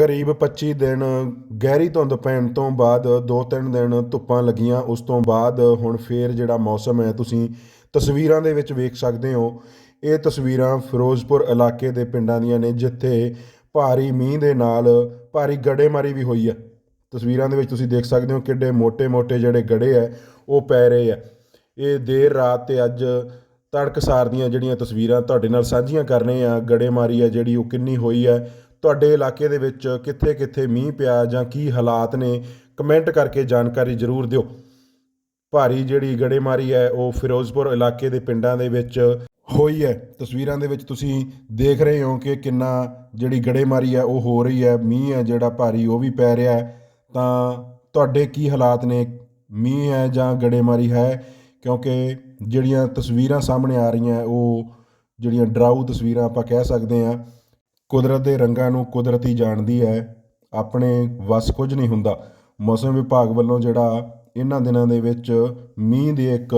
ਕਰੀਬ ਪੱਚੀ ਦਿਨ ਗਹਿਰੀ ਧੁੰਦ ਪੈਣ ਤੋਂ ਬਾਅਦ ਦੋ ਤਿੰਨ ਦਿਨ ਧੁੱਪਾਂ ਲੱਗੀਆਂ, ਉਸ ਤੋਂ ਬਾਅਦ ਹੁਣ ਫੇਰ ਜਿਹੜਾ ਮੌਸਮ ਹੈ, ਤੁਸੀਂ ਤਸਵੀਰਾਂ ਦੇ ਵਿੱਚ ਵੇਖ ਸਕਦੇ ਹੋ। ਇਹ ਤਸਵੀਰਾਂ ਫਿਰੋਜ਼ਪੁਰ ਇਲਾਕੇ ਦੇ ਪਿੰਡਾਂ ਦੀਆਂ ਨੇ, ਜਿੱਥੇ ਭਾਰੀ ਮੀਂਹ ਦੇ ਨਾਲ ਭਾਰੀ ਗੜੇਮਾਰੀ ਵੀ ਹੋਈ ਹੈ। ਤਸਵੀਰਾਂ ਦੇ ਵਿੱਚ ਤੁਸੀਂ ਦੇਖ ਸਕਦੇ ਹੋ ਕਿੱਡੇ ਮੋਟੇ ਮੋਟੇ ਜਿਹੜੇ ਗੜੇ ਹੈ, ਉਹ ਪੈ ਰਹੇ ਹੈ। ਇਹ ਦੇਰ ਰਾਤ ਤੇ ਅੱਜ ਤੜਕਸਾਰ ਦੀਆਂ ਜਿਹੜੀਆਂ ਤਸਵੀਰਾਂ ਤੁਹਾਡੇ ਨਾਲ ਸਾਂਝੀਆਂ ਕਰ ਰਹੇ ਆ ਗੜੇਮਾਰੀ ਆ ਜਿਹੜੀ ਉਹ ਕਿੰਨੀ ਹੋਈ ਹੈ ਤੁਹਾਡੇ ਇਲਾਕੇ ਦੇ ਵਿੱਚ ਕਿੱਥੇ-ਕਿੱਥੇ ਮੀਂਹ ਪਿਆ ਜਾਂ ਕੀ ਹਾਲਾਤ ਨੇ ਕਮੈਂਟ ਕਰਕੇ ਜਾਣਕਾਰੀ ਜ਼ਰੂਰ ਦਿਓ। ਭਾਰੀ ਜਿਹੜੀ ਗੜੇਮਾਰੀ ਹੈ, ਉਹ ਫਿਰੋਜ਼ਪੁਰ ਇਲਾਕੇ ਦੇ ਪਿੰਡਾਂ ਦੇ ਵਿੱਚ ਹੋਈ ਹੈ। ਤਸਵੀਰਾਂ ਦੇ ਵਿੱਚ ਤੁਸੀਂ ਦੇਖ ਰਹੇ ਹੋ ਕਿ ਕਿੰਨਾ ਜਿਹੜੀ ਗੜੇਮਾਰੀ ਹੈ, ਉਹ ਹੋ ਰਹੀ ਹੈ। ਮੀਂਹ ਹੈ ਜਿਹੜਾ ਭਾਰੀ, ਉਹ ਵੀ ਪੈ ਰਿਹਾ ਹੈ। ਤਾਂ ਤੁਹਾਡੇ ਕੀ ਹਾਲਾਤ ਨੇ? ਮੀਂਹ ਹੈ ਜਾਂ ਗੜੇਮਾਰੀ ਹੈ? ਕਿਉਂਕਿ ਜਿਹੜੀਆਂ ਤਸਵੀਰਾਂ ਸਾਹਮਣੇ ਆ ਰਹੀਆਂ, ਉਹ ਜਿਹੜੀਆਂ ਡਰਾਊ ਤਸਵੀਰਾਂ ਆਪਾਂ ਕਹਿ ਸਕਦੇ ਹਾਂ ਕੁਦਰਤ ਦੇ ਰੰਗਾਂ ਨੂੰ ਕੁਦਰਤੀ ਜਾਣਦੀ ਹੈ। ਆਪਣੇ ਵੱਸ ਕੁਝ ਨਹੀਂ ਹੁੰਦਾ। ਮੌਸਮ ਵਿਭਾਗ ਵੱਲੋਂ ਜਿਹੜਾ ਇਹਨਾਂ ਦਿਨਾਂ ਦੇ ਵਿੱਚ ਮੀਂਹ ਦੇ ਇੱਕ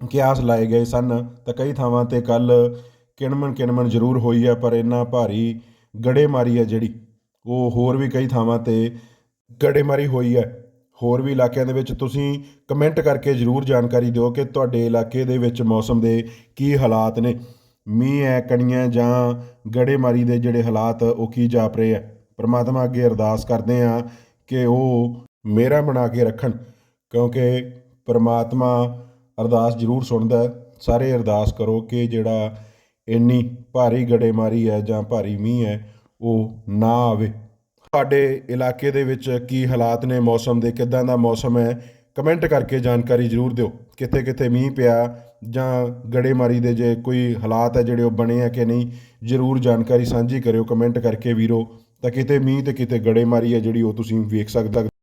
ਕਿਆਸ ਲਾਏ ਗਏ ਸਨ, ਤਾਂ ਕਈ ਥਾਵਾਂ ਤੇ ਕੱਲ ਕਿਣਮਣ ਕਿਣਮਣ ਜ਼ਰੂਰ ਹੋਈ ਹੈ, ਪਰ ਇੰਨਾ ਭਾਰੀ ਗੜੇਮਾਰੀ ਹੈ ਜਿਹੜੀ, ਉਹ ਹੋਰ ਵੀ ਕਈ ਥਾਵਾਂ ਤੇ ਗੜੇਮਾਰੀ ਹੋਈ ਹੈ। ਹੋਰ ਵੀ ਇਲਾਕਿਆਂ ਦੇ ਵਿੱਚ ਤੁਸੀਂ ਕਮੈਂਟ ਕਰਕੇ ਜ਼ਰੂਰ ਜਾਣਕਾਰੀ ਦਿਓ ਕਿ ਤੁਹਾਡੇ ਇਲਾਕੇ ਦੇ ਵਿੱਚ ਮੌਸਮ ਦੇ ਕੀ ਹਾਲਾਤ ਨੇ। ਮੀਂਹ ਹੈ ਕਣੀਆਂ ਜਾਂ ਗੜੇਮਾਰੀ ਦੇ ਜਿਹੜੇ ਹਾਲਾਤ, ਉਹ ਕੀ ਜਾਪ ਰਹੇ ਆ ਪਰਮਾਤਮਾ ਅੱਗੇ ਅਰਦਾਸ ਕਰਦੇ ਆ ਕਿ ਉਹ ਮੇਰਾ ਬਣਾ ਕੇ ਰੱਖਣ, ਕਿਉਂਕਿ ਪਰਮਾਤਮਾ ਅਰਦਾਸ ਜ਼ਰੂਰ ਸੁਣਦਾ ਸਾਰੇ ਅਰਦਾਸ ਕਰੋ ਕਿ ਜਿਹੜਾ ਇੰਨੀ ਭਾਰੀ ਗੜੇਮਾਰੀ ਹੈ ਜਾਂ ਭਾਰੀ ਮੀਂਹ ਹੈ ਉਹ ਨਾ ਆਵੇ। ਤੁਹਾਡੇ ਇਲਾਕੇ ਦੇ ਵਿੱਚ ਕੀ ਹਾਲਾਤ ਨੇ? ਮੌਸਮ ਦੇ ਕਿੱਦਾਂ ਦਾ ਮੌਸਮ ਹੈ ਕਮੈਂਟ ਕਰਕੇ ਜਾਣਕਾਰੀ ਜ਼ਰੂਰ ਦਿਓ। ਕਿੱਥੇ ਕਿੱਥੇ ਮੀਂਹ ਪਿਆ ਜਾਂ ਗੜੇਮਾਰੀ ਦੇ ਜੇ ਕੋਈ ਹਾਲਾਤ ਹੈ ਜਿਹੜੇ ਉਹ ਬਣੇ ਆ ਕਿ ਨਹੀਂ, ਜ਼ਰੂਰ ਜਾਣਕਾਰੀ ਸਾਂਝੀ ਕਰਿਓ, ਕਮੈਂਟ ਕਰਕੇ ਵੀਰੋ, ਤਾਂ ਕਿਤੇ ਮੀਂਹ ਤੇ ਕਿਤੇ ਗੜੇਮਾਰੀ ਹੈ ਜਿਹੜੀ ਉਹ ਤੁਸੀਂ ਵੇਖ ਸਕਦਾ